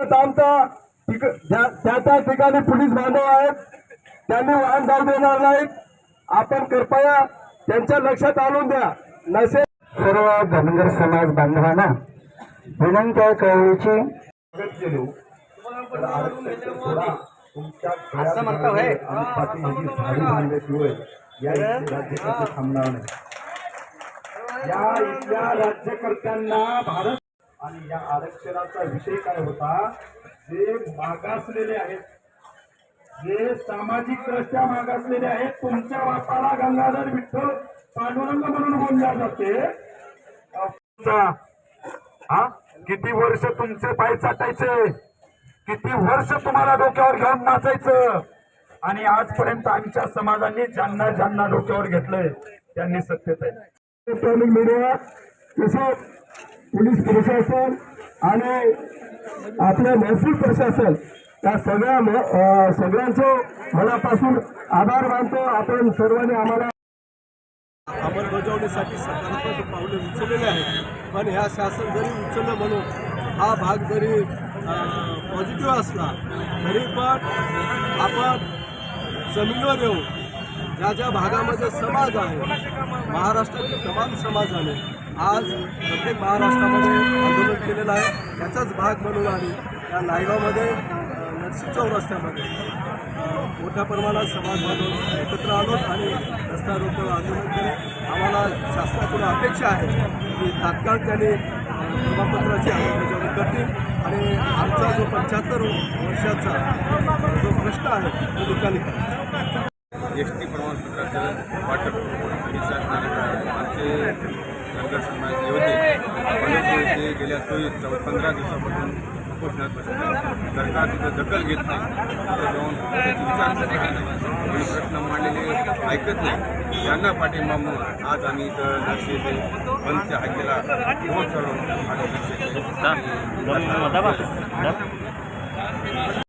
आमचा त्या त्या ठिकाणी पोलीस बांधव आहेत त्यांनी वाहन जाऊ देणार नाहीत आपण कृपया त्यांच्या लक्षात आणून द्या. नसेल सर्व धनगर समाज बांधवांना विनंती आहे कळवळीची. असं म्हणता होय. या इथल्या राज्यकर्त्यांना भारत आणि या आरक्षणाचा विषय काय होता? जे मागासलेले आहेत जे सामाजिक दृष्ट्या मागासलेले आहेत तुमच्या बापाला गंगाधर विठ्ठल पांडुरंग म्हणून बोलल्या जाते. हा? किती वर्ष तुमचे पाय चाटायचे? किती वर्ष तुम्हाला डोक्यावर घेऊन नाचायचं? आणि आजपर्यंत आमच्या समाजाने ज्यांना ज्यांना डोक्यावर घेतलंय त्यांनी सत्तेत आहे. इलेक्ट्रॉनिक मीडिया तसेच पोलीस प्रशासन आणि आपलं महसूल प्रशासन या सगळ्या म- सगळ्यांचे मनापासून आभार मानतो. आपण सर्वांनी आम्हाला अंमलबजावणीसाठी सकारात्मक पावले उचललेले आहेत पण ह्या शासन जरी उचललं म्हणून हा भाग जरी पॉझिटिव्ह असला तरी पण आपण जमिनीवर येऊ ज्या ज्या भागामध्ये समाज आहे महाराष्ट्रातील तमाम समाजाने आज प्रत्येक महाराष्ट्रामध्ये आंदोलन केलेलं आहे. त्याचाच भाग म्हणून आम्ही या नायगावमध्ये अ, नरसी चौरस्त्यामध्ये मोठ्या प्रमाणात समाज बांधून एकत्र आलो आणि रस्ता रोको आंदोलन केले. आम्हाला शासनाकडून अपेक्षा आहे की तात्काळ त्यांनी प्रमाणपत्राची अंमलबजावणी करतील. आणि आमचा जो पंच्याहत्तर वर्षाचा जो प्रश्न आहे तो निकाली एस टी प्रमाणपत्राचं वाटप आमचे धनगर समाज योद्धे अनेक ते गेल्या चोवीस चौ पंधरा दिवसापासून उपोषणात बसले सरकार तिथं दखल घेत नाही. तिथं जाऊन त्याची विचारपूस नाही. प्रश्न मांडलेले ऐकत नाही. त्यांना पाठिंबा म्हणून आज आम्ही इथं नक्षी येथे बंदच्या हाकेला पोहोच करून आम्ही नक्षी येथे